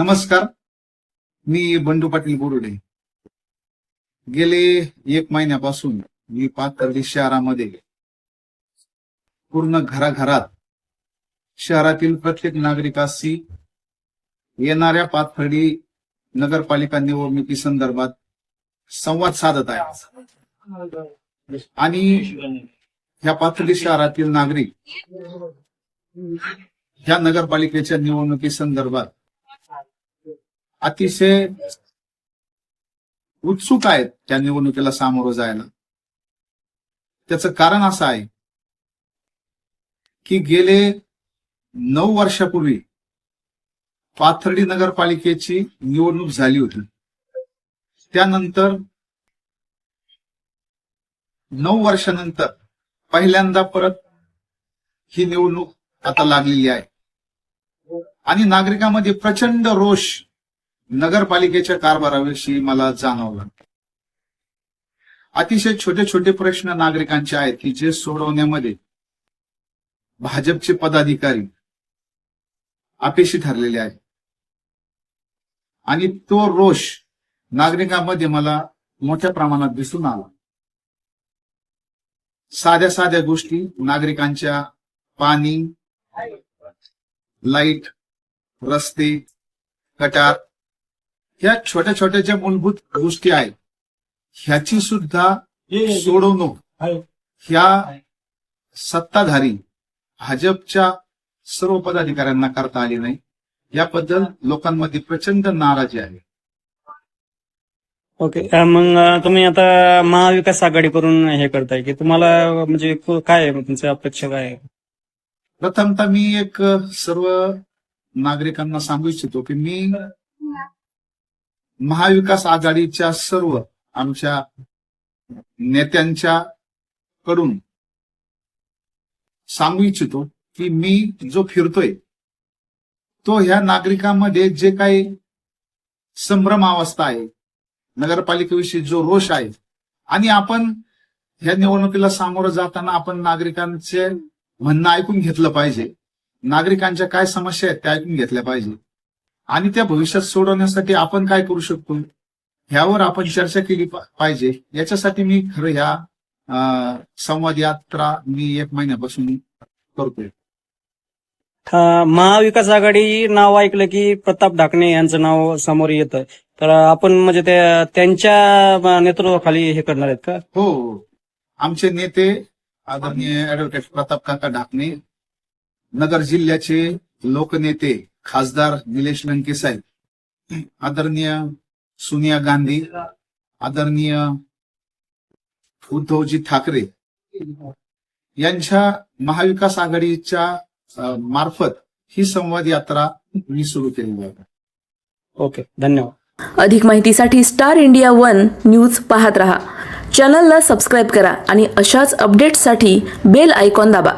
नमस्कार. मी बंडू पाटील बोरुडे. गेले एक महिन्यापासून मी पाथर्डी शहरामध्ये पूर्ण घराघरात शहरातील प्रत्येक नागरिकाशी येणाऱ्या पाथर्डी नगरपालिका निवडणुकी संदर्भात संवाद साधत आहे. आणि ह्या पाथर्डी शहरातील नागरिक ह्या नगरपालिकेच्या निवडणुकी संदर्भात अतिशय उत्सुक आहेत त्या निवडणुकीला सामोरं जायला. त्याचं कारण असं आहे की गेले नऊ वर्षापूर्वी पाथर्डी नगरपालिकेची निवडणूक झाली होती. त्यानंतर नऊ वर्षानंतर पहिल्यांदा परत ही निवडणूक आता लागलेली आहे. आणि नागरिकांमध्ये प्रचंड रोष नगरपालिकेच्या कारभाराविषयी मला जाणवलं. अतिशय छोटे छोटे प्रश्न नागरिकांचे आहेत की जे सोडवण्यामध्ये भाजपचे पदाधिकारी अपेक्षी ठरलेले आहेत. आणि तो रोष नागरिकांमध्ये मला मोठ्या प्रमाणात दिसून आला. साध्या साध्या गोष्टी नागरिकांच्या पाणी लाइट रस्ते कटार ह्या छोट्या छोट्या ज्या मूलभूत गोष्टी आहेत ह्याची सुद्धा सोडवणूक ह्या सत्ताधारी भाजपच्या सर्व पदाधिकाऱ्यांना करता आली नाही. याबद्दल लोकांमध्ये प्रचंड नाराजी आहे. ओके. मग तुम्ही आता महाविकास आघाडी करून हे करताय की तुम्हाला म्हणजे काय आहे तुमची अपेक्षा काय आहे? प्रथमतः मी एक सर्व नागरिकांना सांगू इच्छितो की मी महाविकास आघाडीच्या सर्व आमच्या नेत्यांच्या कडून सांगू इच्छितो की मी जो फिरतोय तो ह्या नागरिकांमध्ये जे काही संभ्रम अवस्था आहे नगरपालिकेविषयी जो रोष आहे आणि आपण ह्या निवडणुकीला सामोरं जाताना आपण नागरिकांचे म्हणणं ऐकून घेतलं पाहिजे. नागरिकांच्या काय समस्या आहेत त्या ऐकून घेतल्या पाहिजे. आणि त्या भविष्यात सोडवण्यासाठी आपण काय करू शकतो? ह्यावर आपण चर्चा केली पाहिजे. याच्यासाठी मी खरं ह्या संवाद यात्रा मी एक महिन्यापासून करतोय. महाविकास आघाडी नाव ऐकलं की प्रताप ढाकणे यांचं नाव समोर येतं. तर आपण म्हणजे त्या- त्यांच्या नेतृत्वाखाली हे करणार आहेत का? हो हो. आमचे नेते आदरणीय ऍडव्होकेट प्रताप काका ढाकणे नगर जिल्ह्याचे लोकनेते खासदार निलेश लंके साहेब आदरणीय सोनिया गांधी आदरणीय उद्धवजी ठाकरे यांच्या महाविकास आघाडीच्या मार्फत ही संवाद यात्रा मी सुरू केलेली आहे. ओके धन्यवाद. अधिक माहितीसाठी स्टार इंडिया वन न्यूज पाहत रहा. चॅनलला सबस्क्राईब करा आणि अशाच अपडेट्ससाठी बेल आयकॉन दाबा.